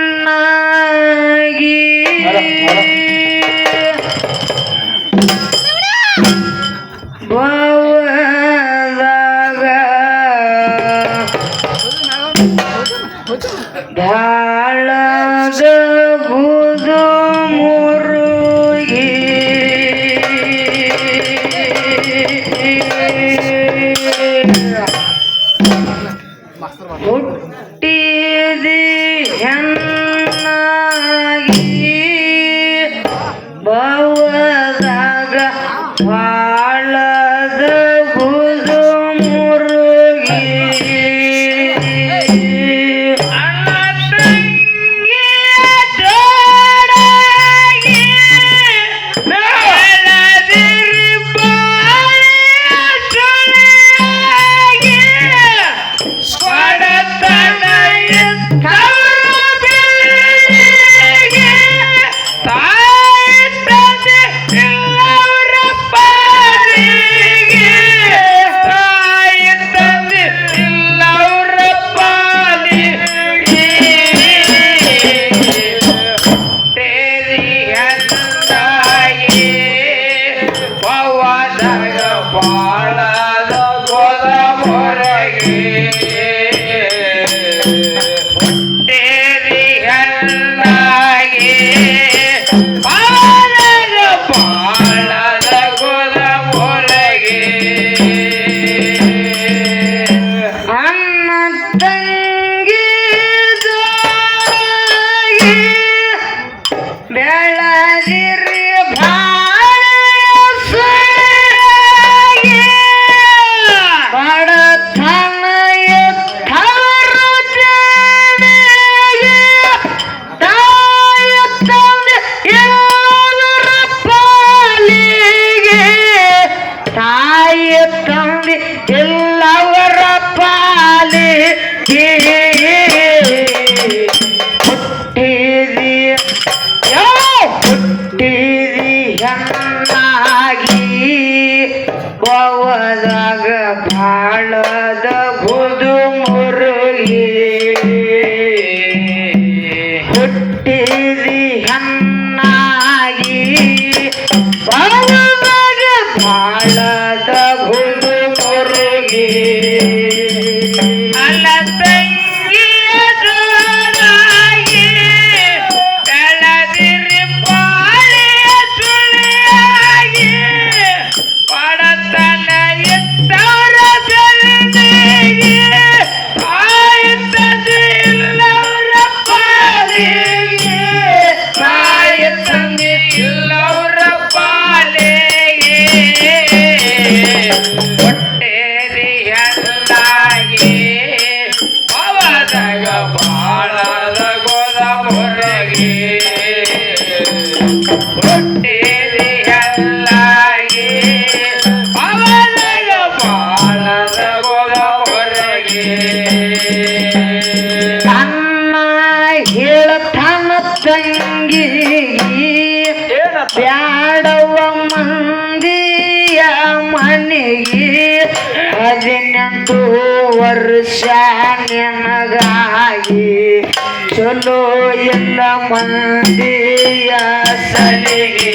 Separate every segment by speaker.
Speaker 1: ಹೆಣ್ಣಾಗಿ ಬವದಾಗ Wow. ನಿನಗಾಗಿ ಚಲೋ ಎಲ್ಲ ಮಂದಿಯ ಸಲಿಗೆ.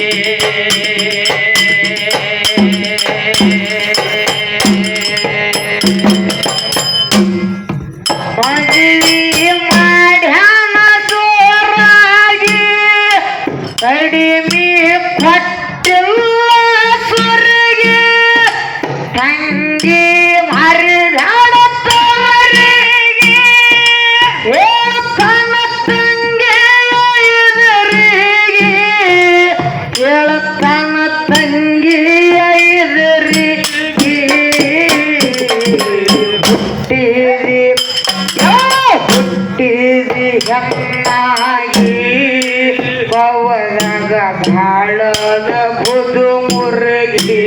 Speaker 1: ಹೇಳತ್ತಾನ ತಂಗಿ ಹುಟ್ಟಿರಿ ಹುಟ್ಟಿರಿ ಗಂಗಾಗಿ ಪವನಗ ಬುದು ಮುರುಗಿ.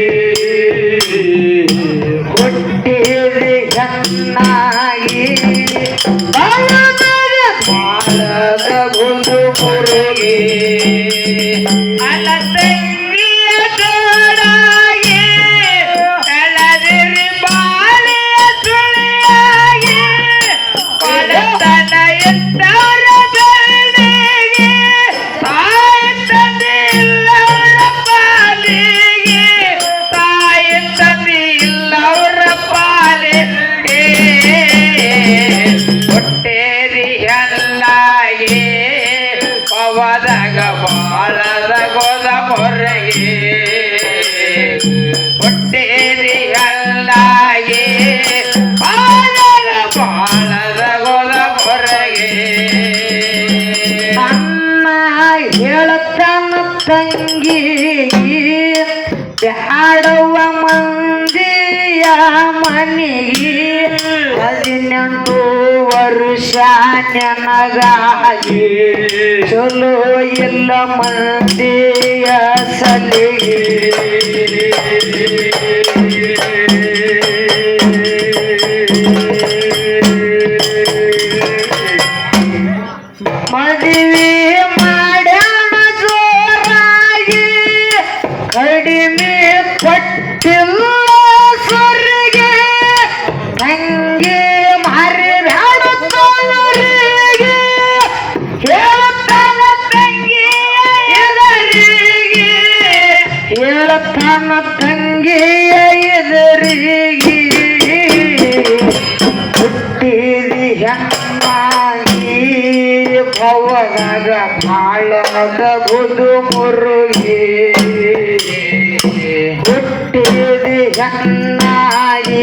Speaker 1: ಹುಟ್ಟಿರಿ ಗಂಗಾಗಿ ಬಾಳದ ಬುದು ಮುರುಗಿ. ತಂಗಿ ಹಾಡುವ ಮಂದಿಯ ಮನಿ. ಹದಿನೆಂಟು ವರುಷ ನನಗಾಗಿ. ಚಲೋ ಎಲ್ಲ ಮಂದಿಯ ಸಲಿಗೆ. ಹುಟ್ಟಿದವರಿಗೆ ಹುಟ್ಟಿದಿ ಹೆಣ್ಣಾಗಿ ಬುದು ಮುರುಗಿ. ಹುಟ್ಟಿದಿ ಹೆಣ್ಣಾಗಿ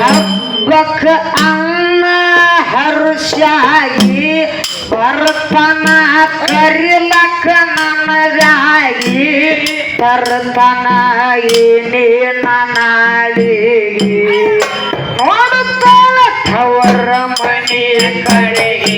Speaker 1: ಹಬ್ಬಕ್ಕ ಅನ್ನ ಹರ್ಷಾಗಿ ಬರ್ಪನ ಕರಿಲಕ್ಕ ನನಗಾಗಿ ತರ್ತನ ನೀ ನನಗೆ ನೋಡುತ್ತಾಳ ತವರ ಮನೆಯ ಕಡೆಗೆ.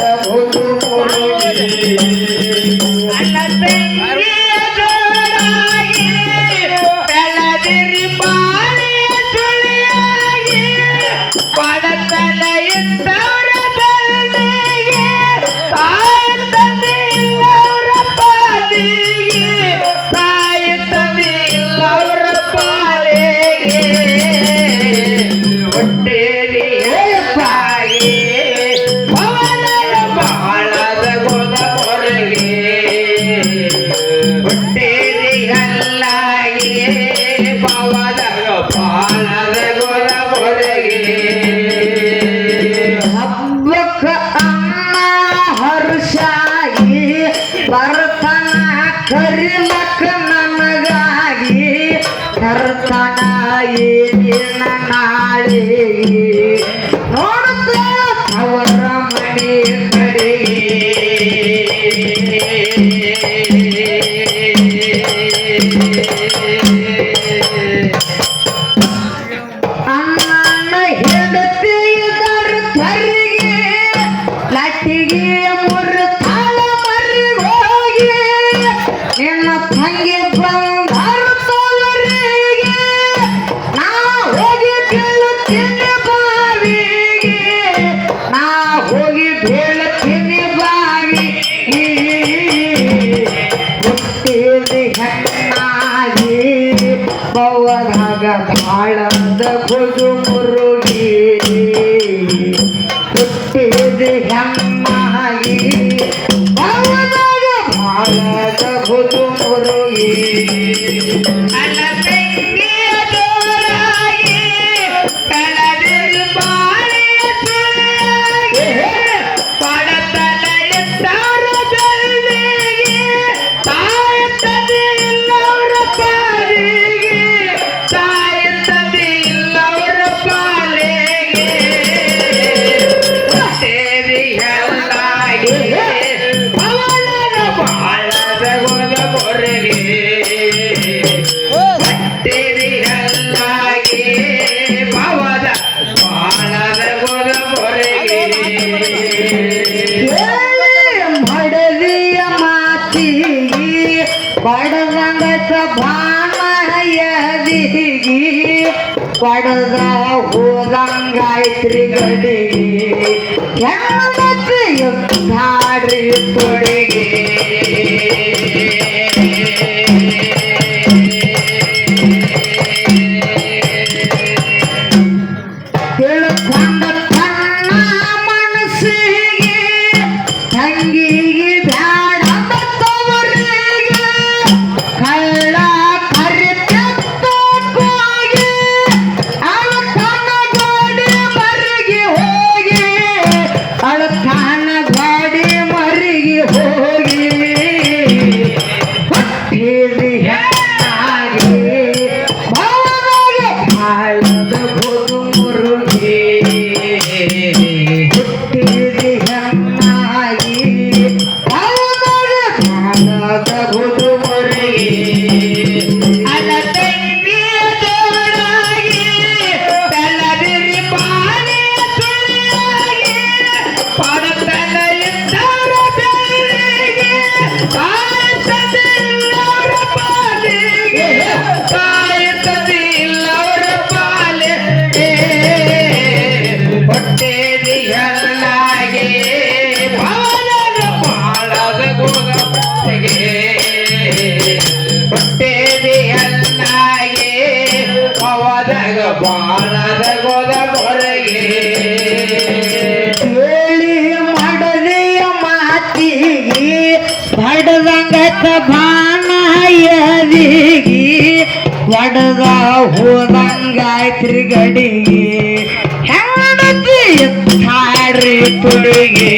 Speaker 1: প্রভু তুমি I love it. ಕೊರಗೆ ಮಡದಿಯ ಮಾತಿಗಿ ಬಡದಂಗ ಭಾನಯದಿಗಿ ಬಡದ ಹೋದಂಗಾಯ್ತ್ರಿ ಗಡಿಗಿ ಹೆಣ್ಣತಿ ಯುದ್ಧಾಡ್ರಿ ತೊಡಿಗೆ ಒಡದ ಹೋದಂಗಾಯ್ತ್ರಿ ಗಡಿಗೆ ಹೆಂಡತಿ ಎತ್ತಾಡ್ರಿ ತುಡಿಗಿ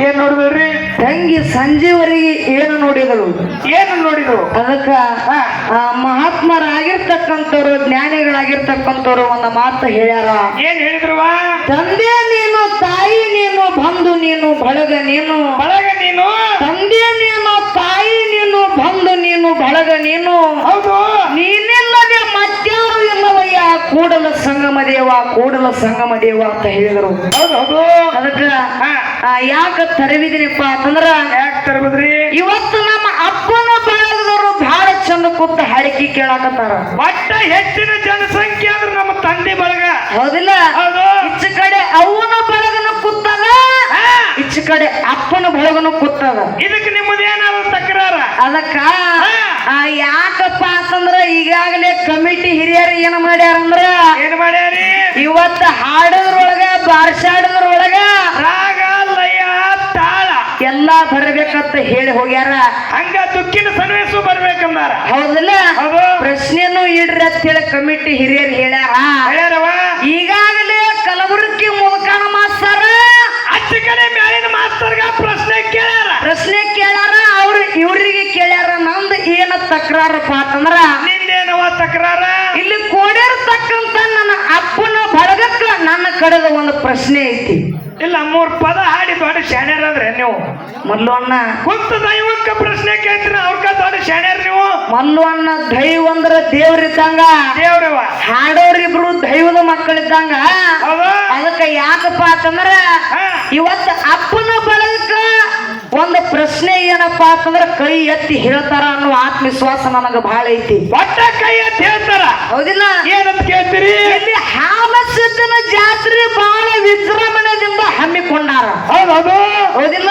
Speaker 1: ಏನ್
Speaker 2: ನೋಡಿದ್ರಿ?
Speaker 1: ತಂಗಿ ಸಂಜೆವರೆಗೆ ಏನು ನೋಡಿದಳು?
Speaker 2: ಏನು ನೋಡಿದ್ರು?
Speaker 1: ಅದಕ್ಕ ಆ, ಮಹಾತ್ಮರಾಗಿರ್ತಕ್ಕಂಥವ್ರು ಜ್ಞಾನಿಗಳಾಗಿರ್ತಕ್ಕಂಥವ್ರು ಒಂದು ಮಾತು ಹೇಳ್ಯಾರ.
Speaker 2: ಏನ್ ಹೇಳಿದ್ರು
Speaker 1: ತಂದೆ ನೀನು ತಾಯಿ ನೀನು ಬಂದು ನೀನು ಬಳಗ ನೀನು.
Speaker 2: ಬಳಗ ನೀನು?
Speaker 1: ತಂದೆ ನೀನು ತಾಯಿ ನೀನು ಬಂದು ನೀನು ಬಳಗ ನೀನು
Speaker 2: ಹೌದು
Speaker 1: ನೀನಿಲ್ಲದೆ ಮತ್ಯಾರು ಇಲ್ಲವಯ್ಯ ಕೂಡಲ ಸಂಗಮ ದೇವ ಕೂಡಲ ಸಂಗಮ ದೇವ ಅಂತ ಹೇಳಿದರು. ಅದಕ್ಕ ಆ, ಯಾಕ ತರವಿದಿನಪ್ಪ ಅಂತಂದ್ರ
Speaker 2: ಯಾಕೆ ತರಬದ್ರಿ
Speaker 1: ಇವತ್ತು ನಮ್ಮ ಅಪ್ಪನ ಬಳಗದವರು ಬಹಳ ಚಂದ ಕೂತ ಹಾಡಿಕೆ ಕೇಳಾಕತ್ತಾರ.
Speaker 2: ಒಟ್ಟ ಹೆಚ್ಚಿನ ಜನಸಂಖ್ಯೆ ಅಂದ್ರೆ ನಮ್ಮ ತಂದೆ ಬಳಗ.
Speaker 1: ಹೌದಿಲ್ಲ?
Speaker 2: ಹೌದು.
Speaker 1: ಈಚೆ ಕಡೆ ಅವನ ಬಳಗನ ಕೂತಾಗ ಈಚ ಕಡೆ ಅಪ್ಪನ ಬಳಗನು ಕೂತಾಗ.
Speaker 2: ಇದಕ್ಕೆ ನಿಮ್ಮದೇನಾದ್ರು ತಕರಾರ?
Speaker 1: ಅದಕ್ಕ ಯಾಕಪ್ಪ ಅಂತಂದ್ರ ಈಗಾಗಲೇ ಕಮಿಟಿ ಹಿರಿಯರು ಏನ್ ಮಾಡ್ಯಾರಂದ್ರ
Speaker 2: ಏನ್ ಮಾಡ್ಯಾರಿ?
Speaker 1: ಇವತ್ತ ಹಾಡೋದ್ರೊಳಗ ಬಾರ್ಸಾಡೋದ್ರೊಳಗ
Speaker 2: ರಾಗ ಲಯ ತಾಳ.
Speaker 1: ಎಲ್ಲಾ ಬರ್ಬೇಕಂತ ಹೇಳಿ ಹೋಗ್ಯಾರ.
Speaker 2: ಹಂಗ ದುಃಖಿನ ಸರ್ವೇಸ್ ಬರ್ಬೇಕಂದಾರ.
Speaker 1: ಹೌದಲ್ಲ?
Speaker 2: ಹೌದು.
Speaker 1: ಪ್ರಶ್ನೆನೂ ಇಡ್ರಿ ಅಂತ ಹೇಳಿ ಕಮಿಟಿ ಹಿರಿಯರು ಹೇಳ್ಯಾರ. ಈಗಾಗಲೇ ಕಲಬುರಗಿ ತಕರಾರಪ್ಪ ಅಂತಂದ್ರ
Speaker 2: ನಿಂದೇನವ ತಕ್ರಾರ?
Speaker 1: ಇಲ್ಲಿ ಕೋಡಿರ್ತಕ್ಕಂತ ನನ್ನ ಅಪ್ಪನ ಬಳಗಕ್ಕ ನನ್ನ ಕಡೆದ ಒಂದು ಪ್ರಶ್ನೆ ಐತಿ.
Speaker 2: ಇಲ್ಲ ಮೂರ್ ಪದ ಹಾಡಿ ದೊಡ್ಡ ಶಾಣ್ಯರಾದ್ರೆ ನೀವು.
Speaker 1: ಮೊದ್ಲು ಅಣ್ಣ.
Speaker 2: ಕುಂತ ದೈವಕ್ಕ ಪ್ರಶ್ನೆ ಕೇಳ್ತೀರ ಅವ್ರಕ ದೊಡ್ಡ ಶಾಣ್ಯರ್ ನೀವು?
Speaker 1: ಮೊದ್ಲು ಅಣ್ಣ ದೈವ ಅಂದ್ರ ದೇವ್ರಿದ್ದಂಗ
Speaker 2: ದೇವ್ರವ?
Speaker 1: ಹಾಡೋರಿಬ್ರು ದೈವದ ಮಕ್ಕಳಿದ್ದಂಗ. ಅದಕ್ಕೆ ಯಾಕಪ್ಪ ಅಂತಂದ್ರ ಇವತ್ತು ಅಪ್ಪನ ಬಳಗಕ್ಕ ಒಂದು ಪ್ರಶ್ನೆ ಏನಪ್ಪಾ ಅಂತಂದ್ರ ಕೈ ಎತ್ತಿ ಹೇಳ್ತಾರ ಅನ್ನೋ ಆತ್ಮವಿಶ್ವಾಸ ನನಗ ಬಹಳ ಐತಿ.
Speaker 2: ಒಟ್ಟ ಕೈ ಎತ್ತಿ ಹೇಳ್ತಾರ?
Speaker 1: ಹೌದಿಲ್ಲ?
Speaker 2: ಏನಂತ ಕೇಳ್ತೀರಿ?
Speaker 1: ಇಲ್ಲಿ ಹಾಲಸಿದ್ದನ ಜಾತ್ರೆ ಬಹಳ ವಿಜೃಂಭಣೆಯಿಂದ ಹಮ್ಮಿಕೊಂಡಾರ.
Speaker 2: ಹೌದೌದು.
Speaker 1: ಹೌದಿಲ್ಲ.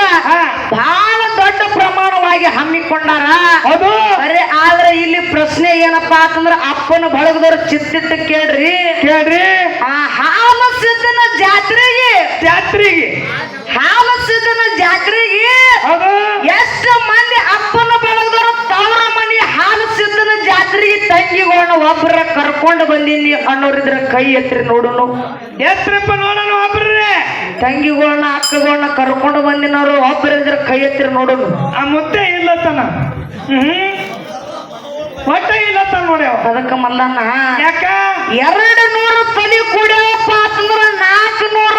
Speaker 1: ಬಹಳ ದೊಡ್ಡ ಪ್ರಮಾಣವಾಗಿ ಹಮ್ಮಿಕೊಂಡಾರ.
Speaker 2: ಹೌದು.
Speaker 1: ಅರೆ ಆದ್ರೆ ಇಲ್ಲಿ ಪ್ರಶ್ನೆ ಏನಪ್ಪಾ ಅಂತಂದ್ರ ಅಪ್ಪನ ಬಳಗದವ್ರು ಚಿತ್ತಿತ್ತ ಕೇಳ್ರಿ.
Speaker 2: ಕೇಳ್ರಿ.
Speaker 1: ಆ ಹಾಲಸಿದ್ದನ ಜಾತ್ರೆಗೆ
Speaker 2: ಜಾತ್ರೆಗೆ.
Speaker 1: ಹಾಲಸಿದ್ದನ ಜಾತ್ರೆಗೆ ಎಷ್ಟು ಮಂದಿ ಅಪ್ಪನ ಬೆಳೆದ್ರು ತವರ ಮನೆ ಹಾಲು ಸಿದ್ಧದ ಜಾತ್ರೆಗೆ ತಂಗಿಗಳನ್ನ ಒಬ್ಬರ ಕರ್ಕೊಂಡು ಬಂದೀನಿ ಅನ್ನೋರಿದ್ರ ಕೈ ಎತ್ತಿರಿ ನೋಡುನು.
Speaker 2: ಎತ್ತರಪ್ಪ ನೋಡೋಣ ಒಬ್ರೇ.
Speaker 1: ತಂಗಿಗಳನ್ನ ಅಕ್ಕಗಳನ್ನ ಕರ್ಕೊಂಡು ಬಂದಿನವರು ಒಬ್ಬರಿದ್ರ ಕೈ ಎತ್ತಿರಿ ನೋಡುನು.
Speaker 2: ಆ ಮುದ್ದೆ ಇಲ್ಲ ಹ್ಮ್. ಒಟ್ಟ ಇಲ್ಲ ನೋಡಿ ಅವ.
Speaker 1: ಅದಕ್ಕ ಮಲ್ಲಣ್ಣ
Speaker 2: ಯಾಕ?
Speaker 1: ಎರಡು ನೂರು ತಲೆ ಕೂಡ್ಯಾವಪ್ಪ ಅಂತಂದ್ರ ನಾಲ್ಕು ನೂರ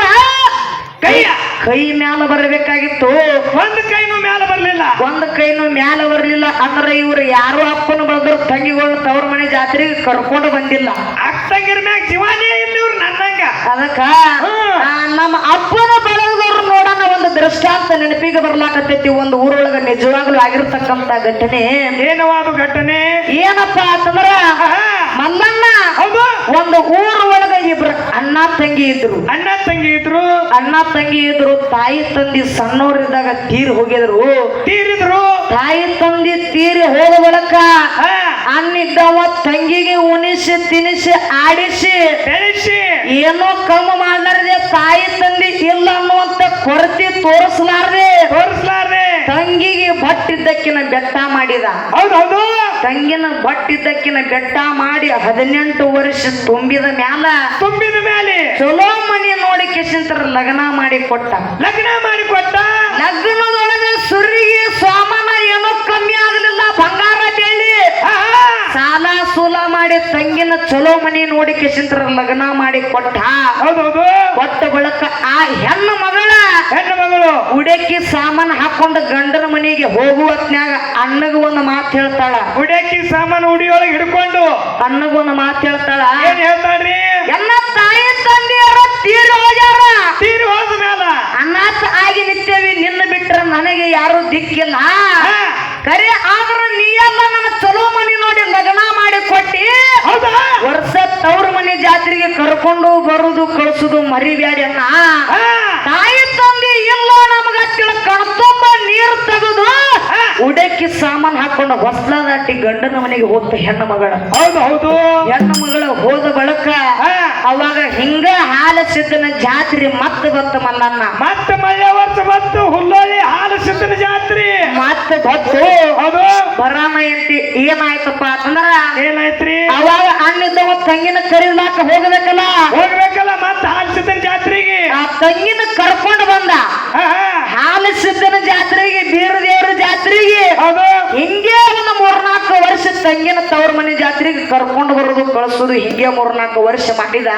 Speaker 1: ಕೈ ಮ್ಯಾಲ ಬರಬೇಕಾಗಿತ್ತು.
Speaker 2: ಒಂದು ಕೈನೂ ಮ್ಯಾಲ ಬರ್ಲಿಲ್ಲ.
Speaker 1: ಒಂದು ಕೈನೂ ಮ್ಯಾಲ ಬರ್ಲಿಲ್ಲ ಅಂದ್ರೆ ಇವ್ರು ಯಾರು ಅಪ್ಪನ ಬಂದ್ರು ತಂಗಿಗಳು ತವ್ರ ಮನೆ ಜಾತ್ರೆಗೆ ಕರ್ಕೊಂಡು ಬಂದಿಲ್ಲ.
Speaker 2: ಅಕ್ಕಂಗಿರ ಮ್ಯಾಗ ಜೀವಾನೇ ಇಲ್ಲ ಇವ್ರು ನನ್ನಂಗ.
Speaker 1: ಅದಕ್ಕ ನಮ್ಮ ಅಪ್ಪನ ಬಳಗದವ್ರು ನೋಡೋಣ ಒಂದು ದೃಷ್ಟಾಂತ ನೆನಪಿಗೆ ಬರ್ಲಾಕತ್ತೈತಿ. ಒಂದು ಊರೊಳಗ ನಿಜವಾಗ್ಲೂ ಆಗಿರ್ತಕ್ಕಂತ ಘಟನೆ.
Speaker 2: ಏನವಾದ ಘಟನೆ.
Speaker 1: ಏನಪ್ಪಾ ಅಂತಂದ್ರ. ಮಲ್ಲಣ್ಣ
Speaker 2: ಹೌದು.
Speaker 1: ಒಂದು ಊರ ಒಳಗ ಇಬ್ರು ಅಣ್ಣ ತಂಗಿ ಇದ್ರು.
Speaker 2: ಅಣ್ಣ ತಂಗಿ ಇದ್ರು.
Speaker 1: ಅಣ್ಣ ತಂಗಿ ಇದ್ರು ತಾಯಿ ತಂದಿ ಸಣ್ಣವರಿದ್ದಾಗ ತೀರಿ ಹೋಗಿದ್ರು.
Speaker 2: ತೀರಿದ್ರು.
Speaker 1: ತಾಯಿ ತಂದಿ ತೀರಿ ಹೋದ ಬಳಕ ಅಣ್ಣಿದ್ದವ ತಂಗಿಗೆ ಉಣಿಸಿ ತಿನಿಸಿ ಆಡಿಸಿ
Speaker 2: ಬೆಳೆಸಿ.
Speaker 1: ಏನೋ ಕಮ್ಮ ಮಾಡ್ಲಾರ್ದೆ ತಾಯಿ ತಂದಿ ಇಲ್ಲ ಅನ್ನುವಂತ ಕೊರತೆ ತೋರಿಸಲಾರ್ದೆ
Speaker 2: ತೋರಿಸಲಾರ್ದೆ.
Speaker 1: ತಂಗಿಗೆ ಬಟ್ಟಿದ್ದಕ್ಕಿನ ಬೆಟ್ಟ ಮಾಡಿದ.
Speaker 2: ಹೌದೌದು ಹೌದು.
Speaker 1: ತಂಗಿನ ಬಟ್ಟಿದ್ದಕ್ಕಿನ ಬೆಟ್ಟ ಮಾಡಿ ಹದಿನೆಂಟು ವರ್ಷ ತುಂಬಿದ ಮ್ಯಾಲ
Speaker 2: ತುಂಬಿದ ಮೇಲೆ
Speaker 1: ಚಲೋ ಮನೆ ನೋಡಿ ಕಿಶಂತರ ಲಗ್ನ ಮಾಡಿ ಕೊಟ್ಟ.
Speaker 2: ಲಗ್ನ ಮಾಡಿ ಕೊಟ್ಟ.
Speaker 1: ಲಗ್ನದೊಳಗೆ ಸುರಿಗೆ ಸೋಮನ ಏನೋ ಕಮ್ಮಿ ಆಗಲಿಲ್ಲ ಬಂಗಾರ ಬೆಳ್ಳಿ. ಸಾಲ ಸೂಲ ಮಾಡಿ ತಂಗಿನ ಚಲೋ ಮನೆ ನೋಡಿ ಕಿಶಂತರ ಲಗ್ನ ಮಾಡಿ ಕೊಟ್ಟ. ಕೊಟ್ಟ ಬಳಕ ಆ ಹೆಣ್ಣು ಮಗಳ
Speaker 2: ಹೆಣ್ಣು ಮಗಳು
Speaker 1: ಉಡಕ್ಕಿ ಸಾಮಾನು ಹಾಕೊಂಡು ಗಂಡನ ಮನೆಗೆ ಹೋಗುವತ್ನ್ಯಾಗ ಅಣ್ಣಗ ಒಂದು ಮಾತು ಹೇಳ್ತಾಳ.
Speaker 2: ಉಡಕ್ಕಿ ಸಾಮಾನು ಉಡಿಯೊಳಗೆ ಹಿಡ್ಕೊಂಡು.
Speaker 1: ಅಣ್ಣಗ ಒಂದು ಮಾತು ಹೇಳ್ತಾಳ.
Speaker 2: ಏನ್ ಹೇಳ್ತಾಳ್ರಿ?
Speaker 1: ಎಲ್ಲ ತಾಯಿ ತಂದೆಯವರ ತೀರಿ ಹೋಗ್ಯಾರ.
Speaker 2: ತೀರಿ ಹೋದ ಮೇಲ
Speaker 1: ಅನಾಥ ಆಗಿ ನಿತ್ಯವಿ ನಿನ್ನ ಬಿಟ್ರ ನನಗೆ ಯಾರು ದಿಕ್ಕಿಲ್ಲ.
Speaker 2: ಕರೆ
Speaker 1: ಕರೆ ನೀ ಎಲ್ಲ ನನ್ನ ಚಲೋ ಮನೆ ನೋಡಿ ಲಗ್ನ ಮಾಡಿ ಕೊಟ್ಟಿ
Speaker 2: ಹೌದಾ?
Speaker 1: ವರ್ಷ ತವ್ರ ಮನೆ ಜಾತ್ರೆಗೆ ಕರ್ಕೊಂಡು ಬರುದು ಕಳ್ಸುದು ಮರಿಬ್ಯಾಡಿ. ತಾಯಿ ತೆಗೆದು ಉಡಕ್ಕೆ ಸಾಮಾನ್ ಹಾಕೊಂಡು ಹೊಸ್ಲ ದಾಟಿ ಗಂಡನ ಮನೆಗೆ ಹೋಗ್ತ ಹೆಣ್ಣು ಮಗಳ.
Speaker 2: ಹೌದು ಹೌದು.
Speaker 1: ಹೆಣ್ಣು ಮಗಳ ಹೋದ ಬಳಕ ಅವಾಗ ಹಿಂಗ ಹಾಲ ಸಿದ್ದನ ಜಾತ್ರೆ ಮತ್ತೆ ಬತ್ತ ಮಲ್ಲಣ್ಣ.
Speaker 2: ಮತ್ತೆ ಮಳೆ ವರ್ಷ ಬಂತು ಹುಲ್ಲೋಳಿ ಹಾಲು ಜಾತ್ರಿ.
Speaker 1: ಮತ್ತೆ ಬತ್ತು
Speaker 2: ಅದು
Speaker 1: ಬರಾಮ ಎಂತಿ ಏನಾಯ್ತಪ್ಪ ಅಂತಂದ್ರ
Speaker 2: ಏನಾಯ್ತ್ರಿ?
Speaker 1: ಅವಾಗ ಅಣ್ಣಿದ್ದವ ತಂಗಿನ ಕರೀಲಾಕ ಹೋಗ್ಬೇಕಲ್ಲ?
Speaker 2: ಹೋಗ್ಬೇಕಲ್ಲ ಮತ್ತೆ ಹಾಲು ಸಿದ್ದನ ಜಾತ್ರೆಗೆ.
Speaker 1: ಆ ತಂಗಿನ ಕರ್ಕೊಂಡು ಬಂದ. ಹಾಲು ಸಿದ್ದನ ಜಾತ್ರೆಗೆ ಬೀರ ದೇವ್ರ ಜಾತ್ರೆಗೆ.
Speaker 2: ಅದು
Speaker 1: ಹಿಂಗೆ ಒಂದು ಮೂರ್ನಾಲ್ಕು ವರ್ಷ ತಂಗಿನ ತವ್ರ ಮನೆ ಜಾತ್ರೆಗೆ ಕರ್ಕೊಂಡು ಬರೋದು ಕಳ್ಸೋದು ಹಿಂಗೆ ಮೂರ್ನಾಲ್ಕು ವರ್ಷ ಮಾಡಿದ.